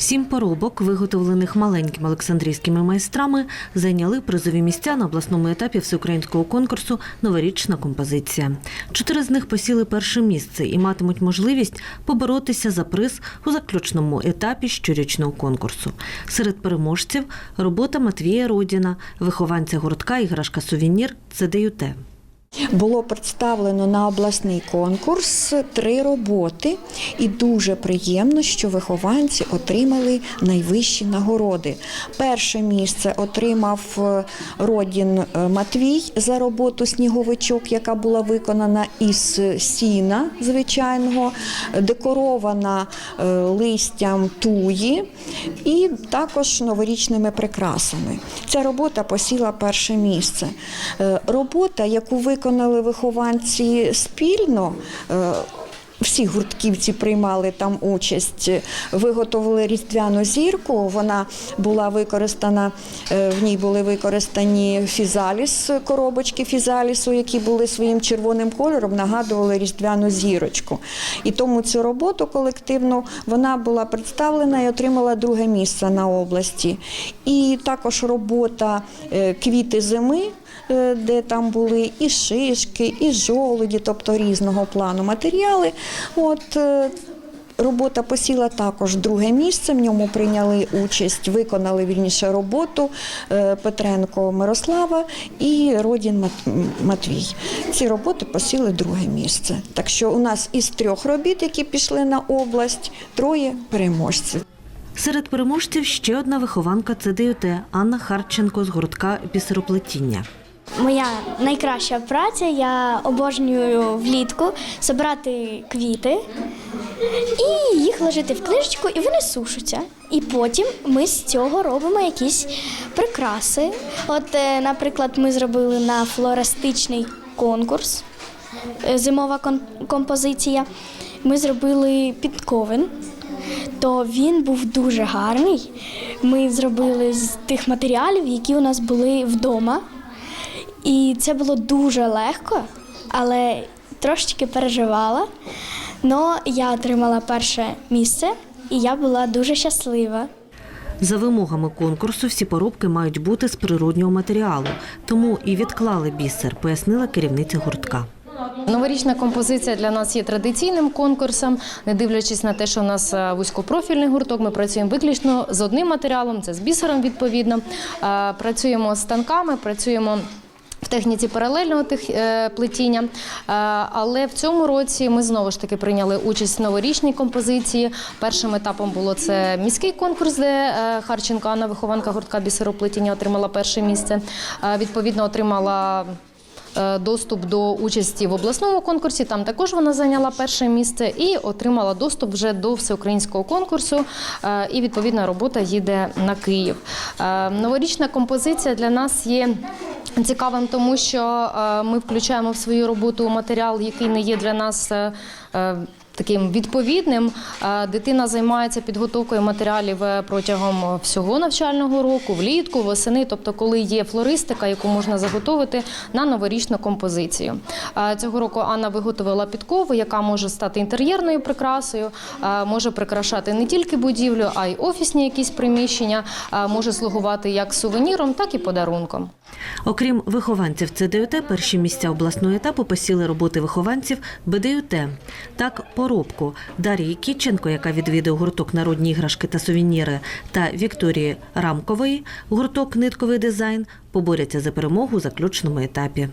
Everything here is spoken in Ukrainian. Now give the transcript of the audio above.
Сім поробок, виготовлених маленькими олександрійськими майстрами, зайняли призові місця на обласному етапі всеукраїнського конкурсу Новорічна композиція. Чотири з них посіли перше місце і матимуть можливість поборотися за приз у заключному етапі щорічного конкурсу. Серед переможців робота Матвія Родіна, вихованця гуртка іграшка сувенір ЦДЮТ. Було представлено на обласний конкурс три роботи, і дуже приємно, що вихованці отримали найвищі нагороди. Перше місце отримав е, Родін е, Матвій за роботу сніговичок, яка була виконана із сіна звичайного, декорована е, листям туї і також новорічними прикрасами. Ця робота посіла перше місце. Робота, яку виконали вихованці спільно. е, всі гуртківці приймали там участь, виготовили різдвяну зірку. Вона була використана, е, в ній були використані фізаліс, коробочки фізалісу, які були своїм червоним кольором, нагадували різдвяну зірочку. І тому цю роботу колективну вона була представлена і отримала друге місце на області. І також робота е, квіти зими де там були і шишки, і жолуді, тобто різного плану матеріали. От е, Робота посіла також друге місце. В ньому прийняли участь, виконали вільніше роботу е, Петренко Мирослава і Родін Матвій. Ці роботи посіли друге місце. Так що у нас із трьох робіт, які пішли на область, троє переможців. Серед переможців ще одна вихованка ЦДЮТ Анна Харченко з гуртка бісероплетіння. Моя найкраща праця. Я обожнюю влітку збирати квіти і їх ложити в книжечку, і вони сушаться. І потім ми з цього робимо якісь прикраси. От, е, наприклад, ми зробили на флористичний конкурс, е, зимова композиція. Ми зробили підковин, то він був дуже гарний. Ми зробили з тих матеріалів, які у нас були вдома. І це було дуже легко, але трошечки переживала. Но я отримала перше місце, і я була дуже щаслива. За вимогами конкурсу всі поробки мають бути з природнього матеріалу, тому і відклали бісер, пояснила керівниця гуртка. Новорічна композиція для нас є традиційним конкурсом, не дивлячись на те, що у нас е, вузькопрофільний гурток, ми працюємо виключно з одним матеріалом, це з бісером відповідно. Е, Працюємо з станками, працюємо. В техніці паралельного е, плетіння, але в цьому році ми знову ж таки прийняли участь в новорічній композиції. Першим етапом було це міський конкурс, де Харченко Анна, вихованка гуртка бісероплетіння, отримала перше місце. Відповідно, отримала доступ до участі в обласному конкурсі. Там також вона зайняла перше місце і отримала доступ вже до всеукраїнського конкурсу. Е, І відповідна робота їде на Київ. Е, Новорічна композиція для нас є. Цікавим, тому що е, ми включаємо в свою роботу матеріал, який не є для нас е, е, таким відповідним. Е, Дитина займається підготовкою матеріалів е, протягом всього навчального року, влітку, восени, тобто, коли є флористика, яку можна заготовити на новорічну композицію. Е, Цього року Анна виготовила підкову, яка може стати інтер'єрною прикрасою, може прикрашати не тільки будівлю, а й офісні якісь приміщення, може слугувати як сувеніром, так і подарунком. Окрім вихованців ЦДЮТ, перші місця обласного етапу посіли роботи вихованців БДЮТ. Так, поробку Дар'ї Кіченко, яка відвідує гурток народні іграшки та сувеніри, та Вікторії Рамкової, гурток нитковий дизайн, поборяться за перемогу у заключному етапі.